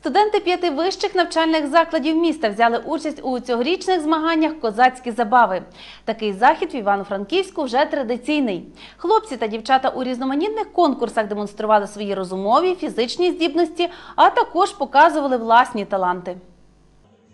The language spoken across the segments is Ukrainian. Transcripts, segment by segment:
Студенти п'яти вищих навчальних закладів міста взяли участь у цьогорічних змаганнях Козацькі забави. Такий захід в Івано-Франківську вже традиційний. Хлопці та дівчата у різноманітних конкурсах демонстрували свої розумові, фізичні здібності, а також показували власні таланти.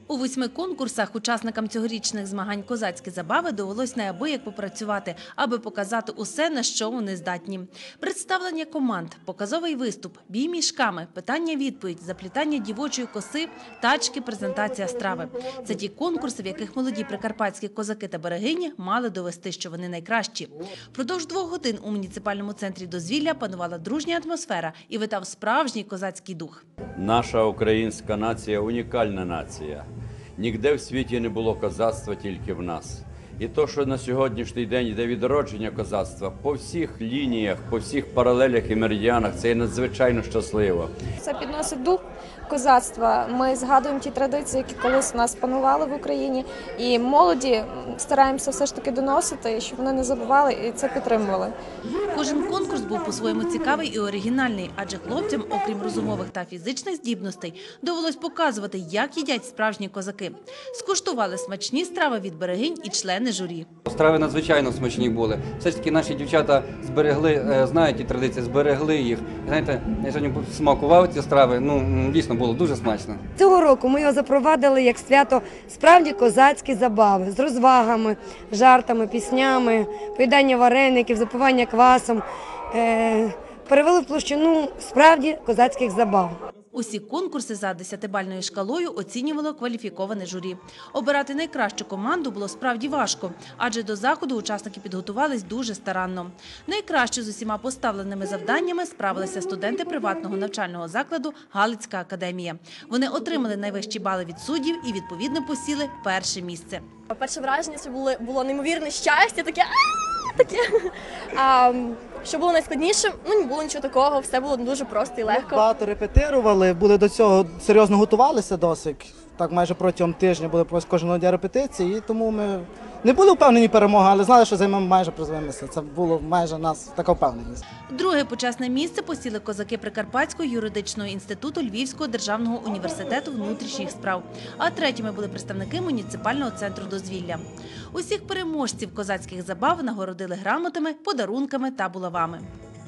У восьми конкурсах учасникам цьогорічних змагань козацькі забави довелось неабияк попрацювати, аби показати усе, на що вони здатні. Представлення команд, показовий виступ, бій мішками, питання-відповідь, заплітання дівочої коси, тачки, презентація страви. Це ті конкурси, в яких молоді прикарпатські козаки та берегині мали довести, що вони найкращі. Продовж двох годин у муніципальному центрі дозвілля панувала дружня атмосфера і витав справжній козацький дух. Наша українська нація унікальна нація. Ніде в світі не було козацтва, тільки в нас. І то, що на сьогоднішній день йде відродження козацтва по всіх лініях, по всіх паралелях і меридіанах, це є надзвичайно щасливо. Це підносить дух козацтва. Ми згадуємо ті традиції, які колись у нас панували в Україні, і молоді стараємося все ж таки доносити, щоб вони не забували і це підтримували. Кожен конкурс був по-своєму цікавий і оригінальний, адже хлопцям, окрім розумових та фізичних здібностей, довелось показувати, як їдять справжні козаки. Скуштували смачні страви від берегинь і члени журі. Страви надзвичайно смачні були. Все ж таки наші дівчата зберегли, е, знають ті традиції, зберегли їх. Знаєте, я сьогодні смакував ці страви. Ну дійсно було дуже смачно. Цього року ми його запровадили як свято справді козацькі забави з розвагами, жартами, піснями, поїдання вареників, запивання квасом. Е, перевели в площину справді козацьких забав. Усі конкурси за десятибальною шкалою оцінювало кваліфіковане журі. Обирати найкращу команду було справді важко, адже до заходу учасники підготувались дуже старанно. Найкраще з усіма поставленими завданнями справилися студенти приватного навчального закладу Галицька академія. Вони отримали найвищі бали від суддів і відповідно посіли перше місце. Перше враження це було, було неймовірне щастя, таке! Таке. А що було найскладнішим? Ну не було нічого такого, все було дуже просто і легко. Багато репетирували, були до цього серйозно готувалися досить. Так майже протягом тижня були кожного дня репетиції, і тому ми не були впевнені перемоги, але знали, що займемо майже призове місце. Це було майже нас така впевненість. Друге почесне місце посіли козаки Прикарпатського юридичного інституту Львівського державного університету внутрішніх справ. А третіми були представники муніципального центру дозвілля. Усіх переможців козацьких забав нагородили грамотами, подарунками та булавами.